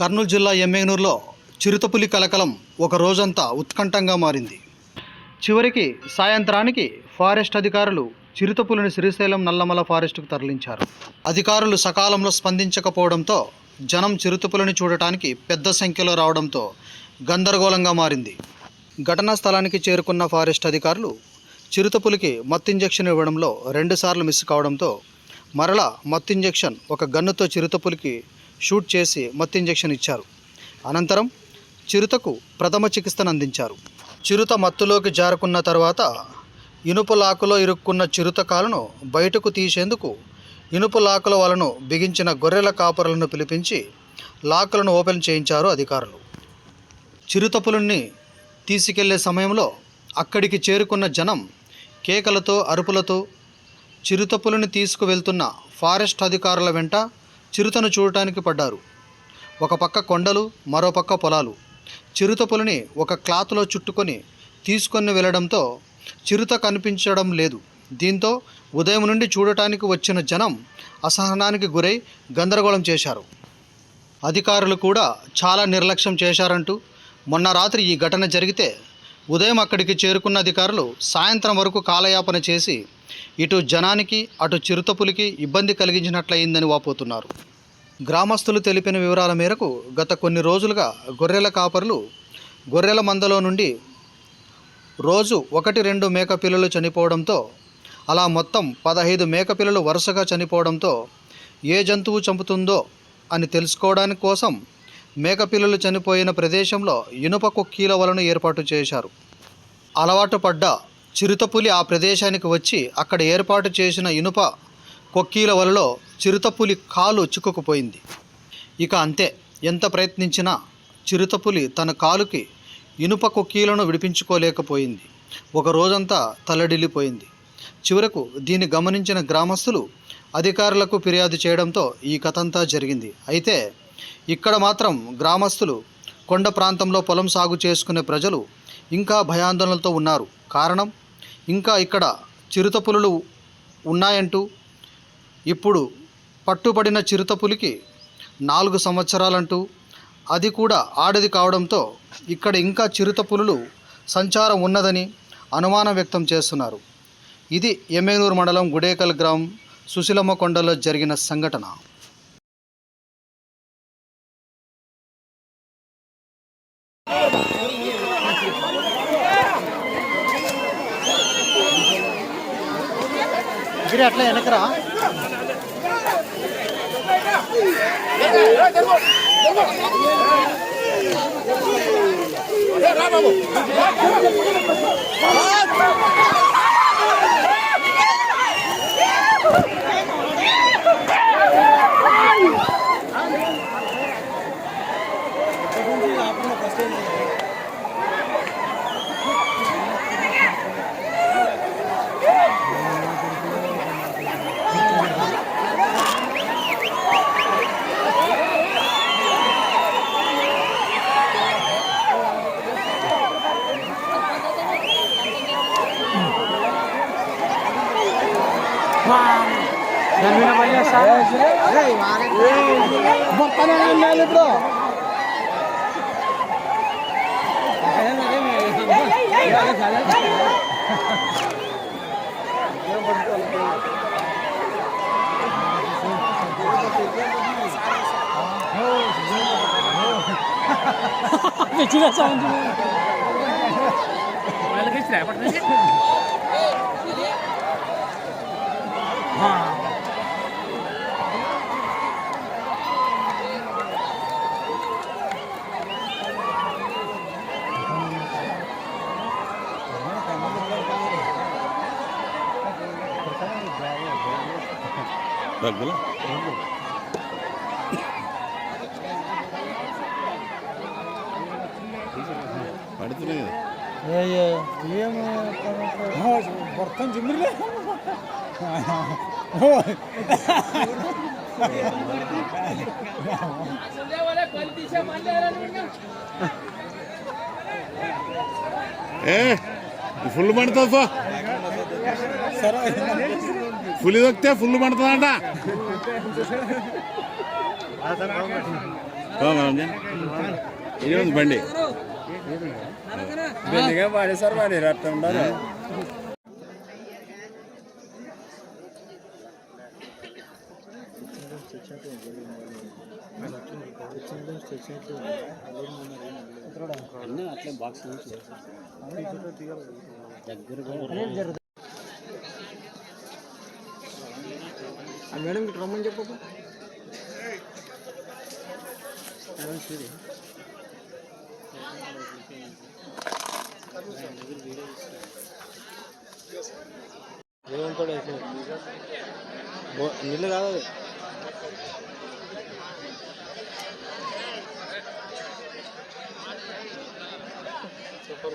కర్నూలు జిల్లా ఎమ్మెగనూరులో చిరుతపులి కలకలం ఒక రోజంతా ఉత్కంఠంగా మారింది. చివరికి సాయంత్రానికి ఫారెస్ట్ అధికారులు చిరుతపులిని శ్రీశైలం నల్లమల ఫారెస్ట్కు తరలించారు. అధికారులు సకాలంలో స్పందించకపోవడంతో జనం చిరుతపులిని చూడటానికి పెద్ద సంఖ్యలో రావడంతో గందరగోళంగా మారింది. ఘటనా స్థలానికి చేరుకున్న ఫారెస్ట్ అధికారులు చిరుతపులికి మత్తు ఇంజెక్షన్ ఇవ్వడంలో రెండుసార్లు మిస్ కావడంతో మరలా మత్తు ఇంజెక్షన్ ఒక గన్నుతో చిరుతపులికి షూట్ చేసి మత్తు ఇంజెక్షన్ ఇచ్చారు. అనంతరం చిరుతకు ప్రథమ చికిత్సను అందించారు. చిరుత మత్తులోకి జారుకున్న తర్వాత ఇనుప లాకులో ఇరుక్కున్న చిరుత కాలను బయటకు తీసేందుకు ఇనుప లాకుల వలను బిగించిన గొర్రెల కాపరులను పిలిపించి లాకులను ఓపెన్ చేయించారు అధికారులు. చిరుతపులుని తీసుకెళ్ళే సమయంలో అక్కడికి చేరుకున్న జనం కేకలతో అరుపులతో చిరుతపులిని తీసుకువెళ్తున్న ఫారెస్ట్ అధికారుల వెంట చిరుతను చూడటానికి పడ్డారు. ఒక పక్క కొండలు మరో పక్క పొలాలు. చిరుతపులిని ఒక క్లాత్లో చుట్టుకొని తీసుకొని వెళ్ళడంతో చిరుత కనిపించడం లేదు. దీంతో ఉదయం నుండి చూడటానికి వచ్చిన జనం అసహనానికి గురై గందరగోళం చేశారు. అధికారులు కూడా చాలా నిర్లక్ష్యం చేశారంటూ మొన్న రాత్రి ఈ ఘటన జరిగితే ఉదయం అక్కడికి చేరుకున్న అధికారులు సాయంత్రం వరకు కాలయాపన చేసి ఇటు జనానికి అటు చిరుతపులికి ఇబ్బంది కలిగించినట్లయిందని వాపోతున్నారు. గ్రామస్తులు తెలిపిన వివరాల మేరకు గత కొన్ని రోజులుగా గొర్రెల కాపరులు గొర్రెల మందలో నుండి రోజు ఒకటి రెండు మేక పిల్లలు చనిపోవడంతో అలా మొత్తం పదహైదు మేక పిల్లలు వరుసగా చనిపోవడంతో ఏ జంతువు చంపుతుందో అని తెలుసుకోవడానికి కోసం మేకపిల్లలు చనిపోయిన ప్రదేశంలో ఇనుప కుక్కీల వలను ఏర్పాటు చేశారు. అలవాటు పడ్డ చిరుతపులి ఆ ప్రదేశానికి వచ్చి అక్కడ ఏర్పాటు చేసిన ఇనుప కొక్కీల వలలో చిరుతపులి కాలు చిక్కుకుపోయింది. ఇక అంతే ఎంత ప్రయత్నించినా చిరుతపులి తన కాలుకి ఇనుప కొక్కీలను విడిపించుకోలేకపోయింది. ఒక రోజంతా తల్లడిల్లిపోయింది చివరకు దీన్ని గమనించిన గ్రామస్తులు అధికారులకు ఫిర్యాదు చేయడంతో ఈ కథంతా జరిగింది. అయితే ఇక్కడ మాత్రం గ్రామస్తులు కొండ ప్రాంతంలో పొలం సాగు చేసుకునే ప్రజలు ఇంకా భయాందోళనలతో ఉన్నారు. కారణం ఇంకా ఇక్కడ చిరుతపులులు ఉన్నాయంటూ ఇప్పుడు పట్టుబడిన చిరుతపులికి నాలుగు సంవత్సరాలంటూ అది కూడా ఆడది కావడంతో ఇక్కడ ఇంకా చిరుతపులులు సంచారం ఉన్నదని అనుమానం వ్యక్తం చేస్తున్నారు. ఇది ఎమ్మెనూరు మండలం గుడేకల్ గ్రామం సుశీలమ్మ కొండలో జరిగిన సంఘటన. గిరి అట్లా వెనకరా Ganun na ba niya sa akin? Hey, Huwag ka na lang nalo, bro. Kecil lah sama dia. Malah kecil lah, partner. Ha. Tranquilo? Pare de é É, é. E é, é. Nossa, portão de milha. Oi. É? O fulano está só? Será que é full దొక్కితే full మండుతుందంట ఇది ఉంది బండి బెండిగా పాడేసారు వాడి అట్లా ఉండాలి అట్లే box ఆ మేడంకి రమ్మని చెప్పకు చూడు ఏమేమి నీళ్ళు కాదు సూపర్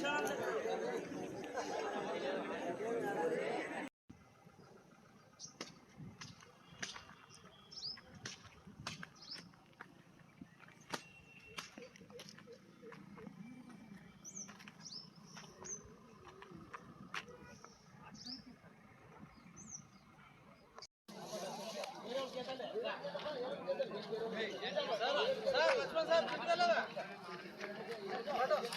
John.